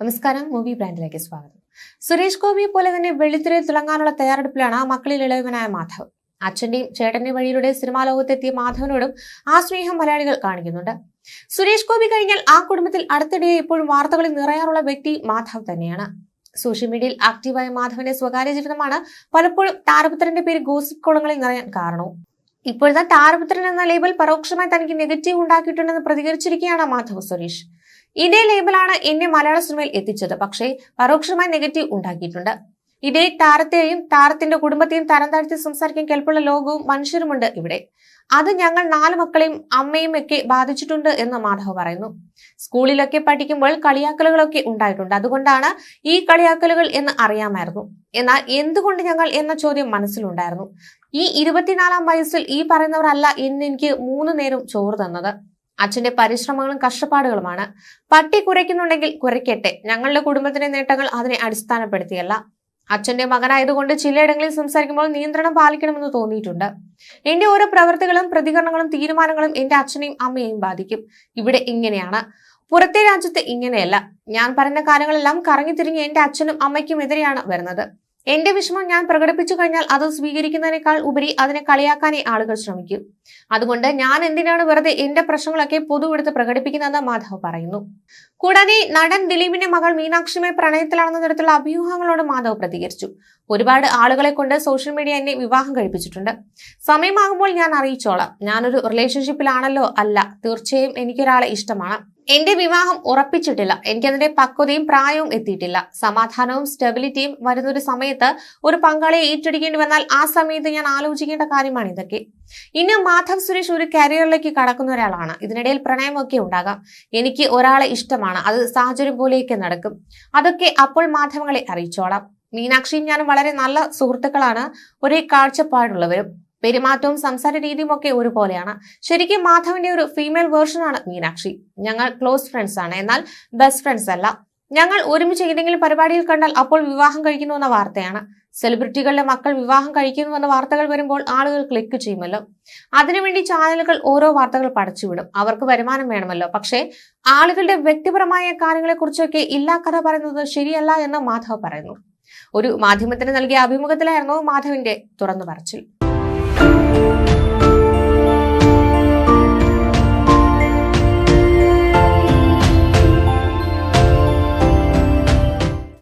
നമസ്കാരം മൂവി ബ്രാൻഡിലേക്ക് സ്വാഗതം. സുരേഷ് ഗോപിയെ പോലെ തന്നെ വെള്ളിത്തിരയിൽ തിളങ്ങാനുള്ള തയ്യാറെടുപ്പിലാണ് മക്കളിൽ ഇളയവനായ മാധവ്. അച്ഛന്റെയും ചേട്ടന്റെയും വഴിയിലൂടെ സിനിമാ ലോകത്തെത്തിയ മാധവനോടും ആ സ്നേഹം മലയാളികൾ കാണിക്കുന്നുണ്ട്. സുരേഷ് ഗോപി കഴിഞ്ഞാൽ ആ കുടുംബത്തിൽ അടുത്തിടെ ഇപ്പോഴും വാർത്തകളിൽ നിറയാറുള്ള വ്യക്തി മാധവ് തന്നെയാണ്. സോഷ്യൽ മീഡിയയിൽ ആക്റ്റീവായ മാധവന്റെ സ്വകാര്യ ജീവിതമാണ് പലപ്പോഴും താരപുത്രന്റെ പേര് ഗോസിപ്പ് കോളങ്ങളിൽ നിറയാൻ കാരണവും. ഇപ്പോഴത്തെ താരപുത്രൻ എന്ന ലേബൽ പരോക്ഷമായി തനിക്ക് നെഗറ്റീവ് ഉണ്ടാക്കിയിട്ടുണ്ടെന്ന് പ്രതികരിച്ചിരിക്കുകയാണ് മാധവ് സുരേഷ്. ഇതേ ലേബലാണ് എന്നെ മലയാള സിനിമയിൽ എത്തിച്ചത്. പക്ഷേ പരോക്ഷമായി നെഗറ്റീവ് ഉണ്ടാക്കിയിട്ടുണ്ട്. ഇതേ താരത്തെയും താരത്തിന്റെ കുടുംബത്തെയും തരം താഴ്ത്തി സംസാരിക്കാൻ കെൽപ്പുള്ള ലോകവും മനുഷ്യരുമുണ്ട് ഇവിടെ. അത് ഞങ്ങൾ നാല് മക്കളെയും അമ്മയും ഒക്കെ ബാധിച്ചിട്ടുണ്ട് എന്ന് മാധവ് പറയുന്നു. സ്കൂളിലൊക്കെ പഠിക്കുമ്പോൾ കളിയാക്കലുകളൊക്കെ ഉണ്ടായിട്ടുണ്ട്. അതുകൊണ്ടാണ് ഈ കളിയാക്കലുകൾ എന്ന് അറിയാമായിരുന്നു. എന്നാൽ എന്തുകൊണ്ട് ഞങ്ങൾ എന്ന ചോദ്യം മനസ്സിലുണ്ടായിരുന്നു. ഈ ഇരുപത്തിനാലാം വയസ്സിൽ ഈ പറയുന്നവരല്ല എന്ന് എനിക്ക് മൂന്ന് നേരം ചോറ് തന്നത്. അച്ഛന്റെ പരിശ്രമങ്ങളും കഷ്ടപ്പാടുകളുമാണ്. പട്ടി കുരയ്ക്കുന്നുണ്ടെങ്കിൽ കുരയ്ക്കട്ടെ. ഞങ്ങളുടെ കുടുംബത്തിന്റെ നേട്ടങ്ങൾ അതിനെ അടിസ്ഥാനപ്പെടുത്തിയല്ല. അച്ഛന്റെ മകനായതുകൊണ്ട് ചിലയിടങ്ങളിൽ സംസാരിക്കുമ്പോൾ നിയന്ത്രണം പാലിക്കണമെന്ന് തോന്നിയിട്ടുണ്ട്. എന്റെ ഓരോ പ്രവർത്തികളും പ്രതികരണങ്ങളും തീരുമാനങ്ങളും എന്റെ അച്ഛനെയും അമ്മയെയും ബാധിക്കും. ഇവിടെ ഇങ്ങനെയാണ്. പുറത്തെ രാജ്യത്ത് ഇങ്ങനെയല്ല. ഞാൻ പറഞ്ഞ കാര്യങ്ങളെല്ലാം കറങ്ങിത്തിരിഞ്ഞ് എന്റെ അച്ഛനും അമ്മയ്ക്കും എതിരെയാണ് വരുന്നത്. എന്റെ വിഷമം ഞാൻ പ്രകടിപ്പിച്ചു കഴിഞ്ഞാൽ അത് സ്വീകരിക്കുന്നതിനേക്കാൾ ഉപരി അതിനെ കളിയാക്കാനേ ആളുകൾ ശ്രമിക്കും. അതുകൊണ്ട് ഞാൻ എന്തിനാണ് വെറുതെ എന്റെ പ്രശ്നങ്ങളൊക്കെ പൊതുവെടുത്ത് പ്രകടിപ്പിക്കുന്നതെന്ന് മാധവ് പറയുന്നു. കൂടാതെ നടൻ ദിലീപിന്റെ മകൾ മീനാക്ഷിയുമായി പ്രണയത്തിലാണെന്ന തരത്തിലുള്ള അഭ്യൂഹങ്ങളോട് മാധവ് പ്രതികരിച്ചു. ഒരുപാട് ആളുകളെ കൊണ്ട് സോഷ്യൽ മീഡിയ എന്നെ വിവാഹം കഴിപ്പിച്ചിട്ടുണ്ട്. സമയമാകുമ്പോൾ ഞാൻ അറിയിച്ചോളാം. ഞാനൊരു റിലേഷൻഷിപ്പിലാണല്ലോ അല്ല. തീർച്ചയായും എനിക്കൊരാളെ ഇഷ്ടമാണ്. എന്റെ വിവാഹം ഉറപ്പിച്ചിട്ടില്ല. എനിക്കതിന്റെ പക്വതയും പ്രായവും എത്തിയിട്ടില്ല. സമാധാനവും സ്റ്റെബിലിറ്റിയും വരുന്നൊരു സമയത്ത് ഒരു പങ്കാളിയെ ഏറ്റെടുക്കേണ്ടി വന്നാൽ ആ സമയത്ത് ഞാൻ ആലോചിക്കേണ്ട കാര്യമാണ് ഇതൊക്കെ. ഇനി മാധവ് സുരേഷ് ഒരു കരിയറിലേക്ക് കടക്കുന്ന ഒരാളാണ്. ഇതിനിടയിൽ പ്രണയമൊക്കെ ഉണ്ടാകാം. എനിക്ക് ഒരാളെ ഇഷ്ടമാണ്. അത് സാഹചര്യം പോലെയൊക്കെ നടക്കും. അതൊക്കെ അപ്പോൾ മാധവങ്ങളെ അറിയിച്ചോളാം. മീനാക്ഷിയും ഞാനും വളരെ നല്ല സുഹൃത്തുക്കളാണ്. ഒരേ കാഴ്ചപ്പാടുള്ളവരും. പെരുമാറ്റവും സംസാര രീതിയും ഒക്കെ ഒരുപോലെയാണ്. ശരിക്കും മാധവന്റെ ഒരു ഫീമെയിൽ വേർഷനാണ് മീനാക്ഷി. ഞങ്ങൾ ക്ലോസ് ഫ്രണ്ട്സ് ആണ്. എന്നാൽ ബെസ്റ്റ് ഫ്രണ്ട്സ് അല്ല. ഞങ്ങൾ ഒരുമിച്ച് ഏതെങ്കിലും പരിപാടിയിൽ കണ്ടാൽ അപ്പോൾ വിവാഹം കഴിക്കുന്നു എന്ന വാർത്തയാണ്. സെലിബ്രിറ്റികളുടെ മക്കൾ വിവാഹം കഴിക്കുന്നു എന്ന വാർത്തകൾ വരുമ്പോൾ ആളുകൾ ക്ലിക്ക് ചെയ്യുമല്ലോ. അതിനുവേണ്ടി ചാനലുകൾ ഓരോ വാർത്തകൾ പടച്ചുവിടും. അവർക്ക് വരുമാനം വേണമല്ലോ. പക്ഷേ ആളുകളുടെ വ്യക്തിപരമായ കാര്യങ്ങളെക്കുറിച്ചൊക്കെ ഇല്ലാ കഥ പറയുന്നത് ശരിയല്ല എന്ന് മാധവ് പറയുന്നു. ഒരു മാധ്യമത്തിന് നൽകിയ അഭിമുഖത്തിലായിരുന്നു മാധവിന്റെ തുറന്നു പറച്ചിൽ. Música